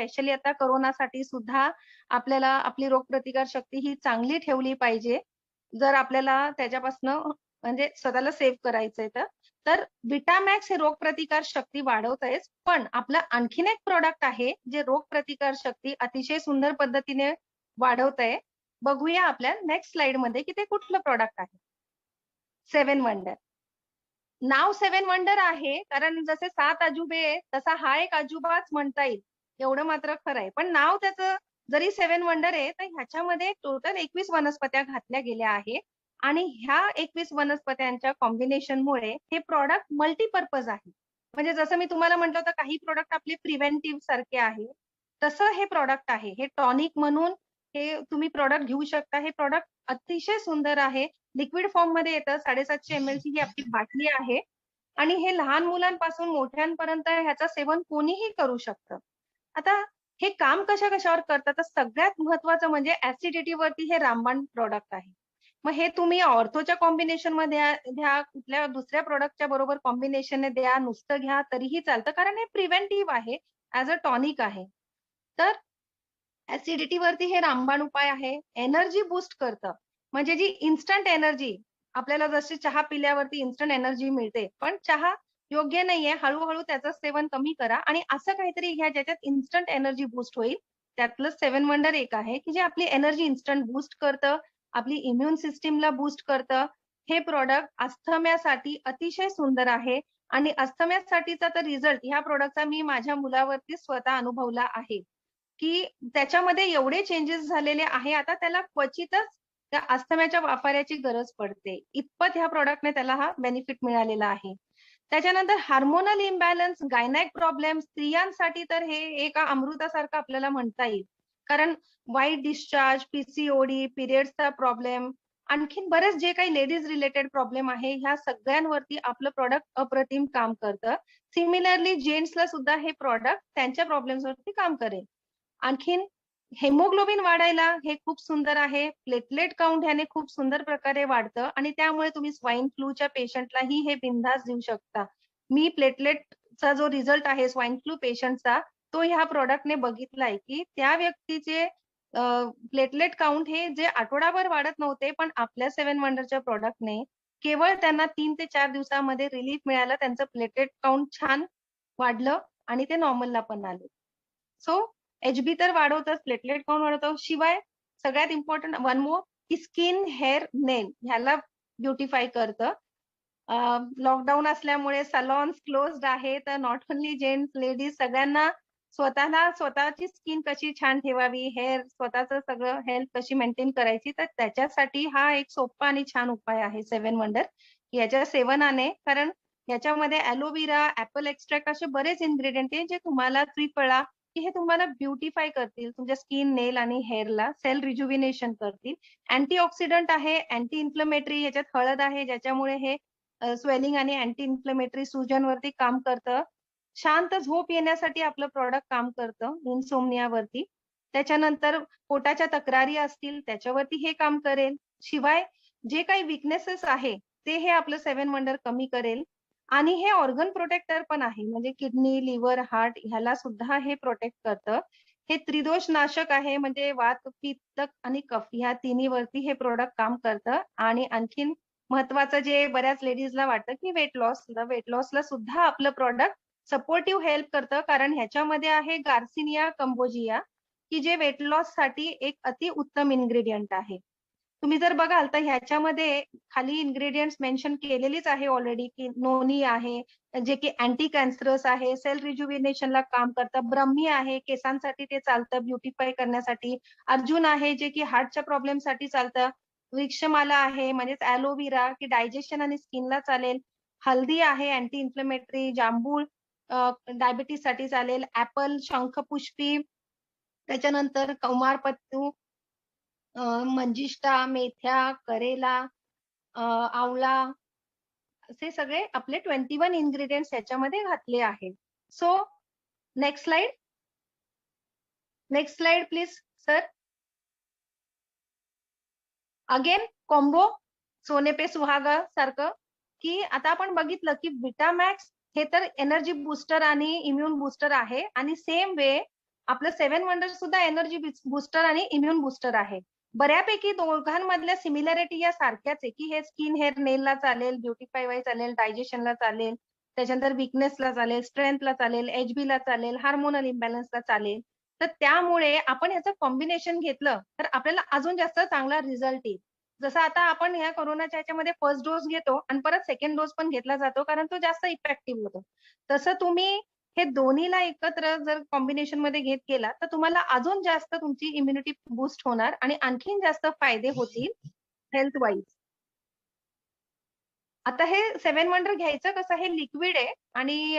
Specially आता कोरोनासाठी सुद्धा आपल्याला आपली रोगप्रतिकार शक्ती ही चांगली ठेवली पाहिजे. जर आपल्याला त्याच्यापासनं म्हणजे स्वतःला सेव्ह करायचंय तर. तर विटामॅक्स हे रोगप्रतिकार शक्ती वाढवतंयच पण आपलं आणखीन एक प्रोडक्ट आहे जे रोगप्रतिकार शक्ती अतिशय सुंदर पद्धतीने वाढवतंय. बघूया आपल्या नेक्स्ट स्लाइडमध्ये की ते कुठलं प्रोडक्ट आहे. सेवन वंडर नाव सेवन वंडर आहे कारण जसे सात अजुबे आहेत, तसा हा एक अजुबाच म्हणता येईल. एवढं मात्र खरं आहे. पण नाव त्याचं जरी सेव्हन वंडर आहे तर ह्याच्यामध्ये टोटल एकवीस वनस्पत्या घातल्या गेल्या आहे आणि ह्या एकवीस वनस्पत्यांच्या कॉम्बिनेशनमुळे हे प्रॉडक्ट मल्टीपर्पज आहे. म्हणजे जसं मी तुम्हाला म्हटलं होतं काही प्रोडक्ट आपले प्रिव्हेंटिव्ह सारखे आहे. तसं हे प्रॉडक्ट आहे. हे टॉनिक म्हणून हे तुम्ही प्रॉडक्ट घेऊ शकता. हे प्रॉडक्ट अतिशय सुंदर आहे. लिक्विड फॉर्ममध्ये येतं. साडेसातशे एम ची ही आपली बाटली आहे. आणि हे लहान मुलांपासून मोठ्यांपर्यंत ह्याचं सेवन कोणीही करू शकतं. आता हे काम कशा कशावर करतात? तर सगळ्यात महत्वाचं म्हणजे ऍसिडिटी वरती हे रामबाण प्रॉडक्ट आहे. मग हे तुम्ही ऑर्थोच्या कॉम्बिनेशनमध्ये द्या कुठल्या दुसऱ्या प्रोडक्टच्या बरोबर कॉम्बिनेशनने द्या नुसतं घ्या तरीही चालतं. कारण हे प्रिव्हेंटिव्ह आहे ऍज अ टॉनिक आहे. तर ऍसिडिटी वरती हे रामबाण उपाय आहे. एनर्जी बूस्ट करतं. म्हणजे जी इन्स्टंट एनर्जी आपल्याला जशी चहा पिल्यावरती इन्स्टंट एनर्जी मिळते पण चहा योग्य नाहीये. हळूहळू त्याचं सेवन कमी करा. आणि असं काहीतरी घ्या ज्याच्यात इन्स्टंट एनर्जी बूस्ट होईल. त्यातलं सेवन वंडर एक आहे की जे आपली एनर्जी इन्स्टंट बूस्ट करतं आपली इम्युन सिस्टीमला बूस्ट करतं. हे प्रॉडक्ट अस्थम्यासाठी अतिशय सुंदर आहे. आणि अस्थम्यासाठीचा तर रिझल्ट ह्या प्रोडक्टचा मी माझ्या मुलावरती स्वतः अनुभवला आहे. की त्याच्यामध्ये एवढे चेंजेस झालेले आहे आता त्याला क्वचितच त्या अस्थम्याच्या वापराची गरज पडते. इतपत ह्या प्रॉडक्टने त्याला हा बेनिफिट मिळालेला आहे. त्याच्यानंतर हार्मोनल इम्बॅलन्स गायनॅक प्रॉब्लेम स्त्रियांसाठी तर हे एका अमृतासारखं आपल्याला म्हणता येईल. कारण वाईट डिस्चार्ज पीसीओडी पिरियड्सचा प्रॉब्लेम आणखीन बरेच जे काही लेडीज रिलेटेड प्रॉब्लेम आहे ह्या सगळ्यांवरती आपलं प्रॉडक्ट अप्रतिम काम करतं. सिमिलरली जेंट्सला सुद्धा हे प्रॉडक्ट त्यांच्या प्रॉब्लेम्सवरती काम करेल. आणखीन हेमोग्लोबिन वाढायला हे खूप सुंदर आहे. प्लेटलेट काउंट ह्याने खूप सुंदर प्रकारे वाढतं आणि त्यामुळे तुम्ही स्वाईन फ्लूच्या पेशंटलाही हे बिनधास्त देऊ शकता. मी प्लेटलेटचा जो रिझल्ट आहे स्वाईन फ्लू पेशंटचा तो ह्या प्रॉडक्टने बघितलाय की त्या व्यक्तीचे प्लेटलेट काउंट हे जे आठवडाभर वाढत नव्हते पण आपल्या सेव्हन वंडरच्या प्रॉडक्टने केवळ त्यांना तीन ते चार दिवसामध्ये रिलीफ मिळालं त्यांचं प्लेटलेट काउंट छान वाढलं आणि ते नॉर्मलला पण आले. सो एचबी तर वाढवतच प्लेटलेट काउंट वाढवतो? शिवाय सगळ्यात इम्पॉर्टंट वन मोर की स्किन हेअर नेल ह्याला ब्युटिफाय करतं. लॉकडाऊन असल्यामुळे सलॉन्स क्लोज्ड आहे तर नॉट ओनली जेंट्स लेडीज सगळ्यांना स्वतःला स्वतःची स्किन कशी छान ठेवावी हेअर स्वतःच सगळं हेल्थ कशी मेंटेन करायची तर त्याच्यासाठी हा एक सोपा आणि छान उपाय आहे सेवन वंडर याच्या सेवनाने कारण याच्यामध्ये अलोविरा ऍपल एक्स्ट्रॅक्ट असे बरेच इन्ग्रेडियंट आहे जे तुम्हाला त्रिफळा की हे तुम्हाला ब्युटिफाय करतील तुमच्या स्किन नेल आणि हेअरला सेल रिज्युविनेशन करतील. अँटीऑक्सिडंट आहे अँटी इन्फ्लमेटरी याच्यात हळद आहे ज्याच्यामुळे हे स्वेलिंग आणि अँटी इन्फ्लमेटरी वरती काम करतं. शांत झोप येण्यासाठी आपलं प्रॉडक्ट काम करतं इन्सोमनियावरती. त्याच्यानंतर पोटाच्या तक्रारी असतील त्याच्यावरती हे काम करेल. शिवाय जे काही विकनेसेस आहे ते हे आपलं सेव्हन वंडर कमी करेल. आणि हे ऑर्गन प्रोटेक्टर पण आहे. म्हणजे किडनी लिव्हर हार्ट ह्याला सुद्धा हे प्रोटेक्ट करतं. हे त्रिदोष नाशक आहे. म्हणजे वात पित्त आणि कफ ह्या तिन्हीवरती हे प्रोडक्ट काम करतं. आणि आणखीन महत्वाचं जे बऱ्याच लेडीजला वाटतं की वेट लॉस वेट लॉसला सुद्धा आपलं प्रॉडक्ट सपोर्टिव्ह हेल्प करतं. कारण ह्याच्यामध्ये आहे गार्सिनिया कंबोजिया की जे वेट लॉससाठी एक अति उत्तम इन्ग्रेडियंट आहे. तुम्ही जर बघाल तर ह्याच्यामध्ये खाली इन्ग्रेडियंट्स मेन्शन केलेलीच आहे ऑलरेडी की नोनी आहे जे की अँटी कॅन्सरस आहे सेल रिज्युविनेशनला काम करतं ब्रह्मी आहे केसांसाठी ते चालतं ब्युटिफाय करण्यासाठी. अर्जुन आहे जे की हार्टच्या प्रॉब्लेमसाठी चालतं. वृक्षमाला आहे म्हणजेच ऍलोविरा की डायजेशन आणि स्किनला चालेल. हल्दी आहे अँटी इन्फ्लेमेटरी जांभूळ डायबिटीससाठी चालेल. ऍपल शंखपुष्पी त्याच्यानंतर कौमारपत्तू मंजिष्टा मेथ्या करेला आवळा असे सगळे आपले ट्वेंटी वन इन्ग्रेडियंट्स याच्यामध्ये घातले आहेत. So next slide next slide please sir again combo सोने पे सुहागा सारखं. की आता आपण बघितलं की विटामॅक्स हे तर एनर्जी बूस्टर आणि इम्युन बूस्टर आहे. आणि सेम वे आपलं सेव्हन वंडर सुद्धा एनर्जी बूस्टर आणि इम्युन बूस्टर आहे. बऱ्यापैकी दोघांमधल्या सिमिलॅरिटी या सारख्याच आहे की हे स्किन हेअर नेलला चालेल ब्युटीफाय वाय चालेल डायजेशनला चालेल त्याच्यानंतर विकनेसला चालेल स्ट्रेंथला चालेल एचबी ला चालेल हार्मोनल इम्बॅलन्सला चालेल. तर त्यामुळे आपण याचं कॉम्बिनेशन घेतलं तर आपल्याला अजून जास्त चांगला रिझल्ट येईल. जसं आता आपण ह्या कोरोनाच्या ह्याच्यामध्ये फर्स्ट डोस घेतो आणि परत सेकंड डोस पण घेतला जातो कारण तो जास्त इफेक्टिव्ह होतो. तसं तुम्ही हे दोन्हीला एकत्र जर कॉम्बिनेशनमध्ये घेत गेला तर तुम्हाला अजून जास्त तुमची इम्युनिटी बूस्ट होणार आणि आणखीन जास्त फायदे होतील हेल्थ वाईज आता हे सेव्हन वंडर घ्यायचं कसं हे लिक्विड आहे आणि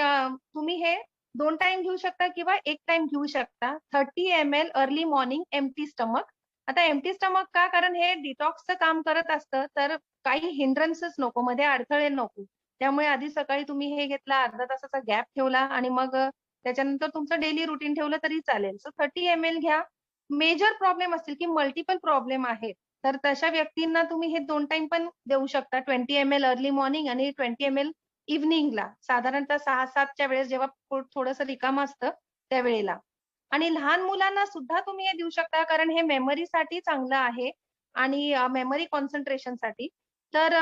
तुम्ही हे दोन टाइम घेऊ शकता किंवा एक टाइम घेऊ शकता. Thirty M L early morning empty stomach आता एमटी स्टमक का? कारण हे डिटॉक्सचं काम करत असतं तर काही हिंड्रन्सेस नको मध्ये अडथळे नको. त्यामुळे आधी सकाळी तुम्ही हे घेतला अर्धा तासाचा गॅप ठेवला आणि मग त्याच्यानंतर तुमचं डेली रुटीन ठेवलं तरी चालेल. सो थर्टी एम एल घ्या. मेजर प्रॉब्लेम असतील की मल्टिपल प्रॉब्लेम आहेत तर तशा व्यक्तींना तुम्ही हे दोन टाइम पण देऊ शकता. Twenty M L early morning आणि ट्वेंटी एम एल इव्हनिंगला साधारणतः सहा सातच्या वेळेस जेव्हा पोट थोडंसं रिकाम असतं त्यावेळेला. आणि लहान मुलांना सुद्धा तुम्ही हे देऊ शकता कारण हे मेमरीसाठी चांगलं आहे आणि मेमरी कॉन्सन्ट्रेशनसाठी. तर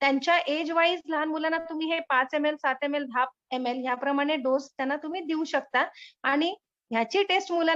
त्यांच्या एज वाईज लहान मुलांना तुम्ही हे पाच एम एल सात एम एल दहा एम एल ह्याप्रमाणे डोस त्यांना तुम्ही देऊ शकता. आणि ह्याची टेस्ट मुलांना